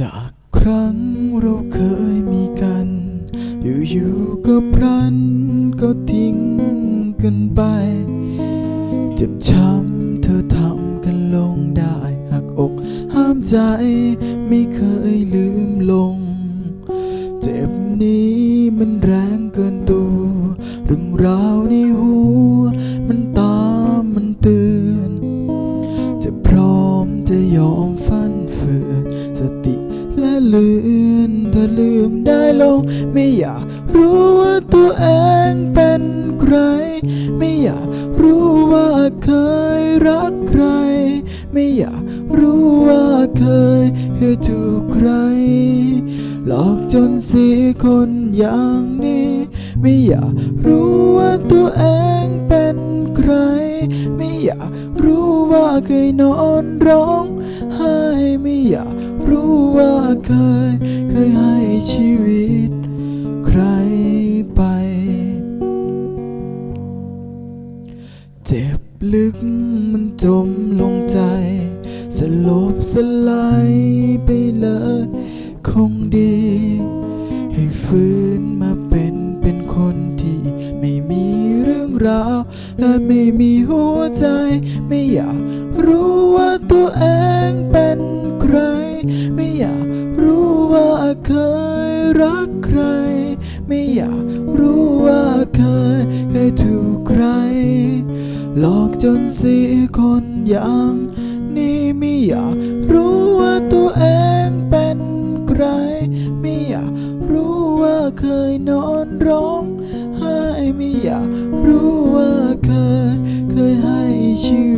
จากครั้งเราเคยมีกัน อยู่ๆก็พลันก็ทิ้งกันไป เจ็บช้ำเธอทำกันลงได้หักอกห้ามใจไม่เคยลืมลง เจ็บนี้มันแรงเกินตัวเรื่องราวในหัวมันตามมันเตือนจะพร้อมจะยอมฟันฝืนสติ ละเลือนเธอลืมได้ลง ไม่อยากรู้ว่าตัวเองเป็นใคร ไม่อยากรู้ว่าเคยรักใคร ไม่อยากรู้ว่าเคยเคยถูกใคร หลอกจนสีคนอย่างนี้ ไม่อยากรู้ว่าตัวเองเป็นใคร ไม่อยากรู้ว่าเคยนอนร้อง เคย เคยให้ชีวิต ใครไป เจ็บลึกมันจมลงใจ สลบสลายไปเลย คงดี ให้ฟื้นมาเป็นเป็นคนที่ ไม่มีเรื่องราว และไม่มีหัวใจ ไม่อยากรู้ว่าตัวเองเป็นใคร ไม่อยาก ว่าเคยรักใคร ไม่อยากรู้ว่าเคยเคยถูกใคร หลอกจนสีคนอย่างนี้ไม่อยากรู้ว่าตัวเองเป็นใคร ไม่อยากรู้ว่าเคยนอนร้องไห้ไม่อยากรู้ว่าเคยเคยให้ชีวิ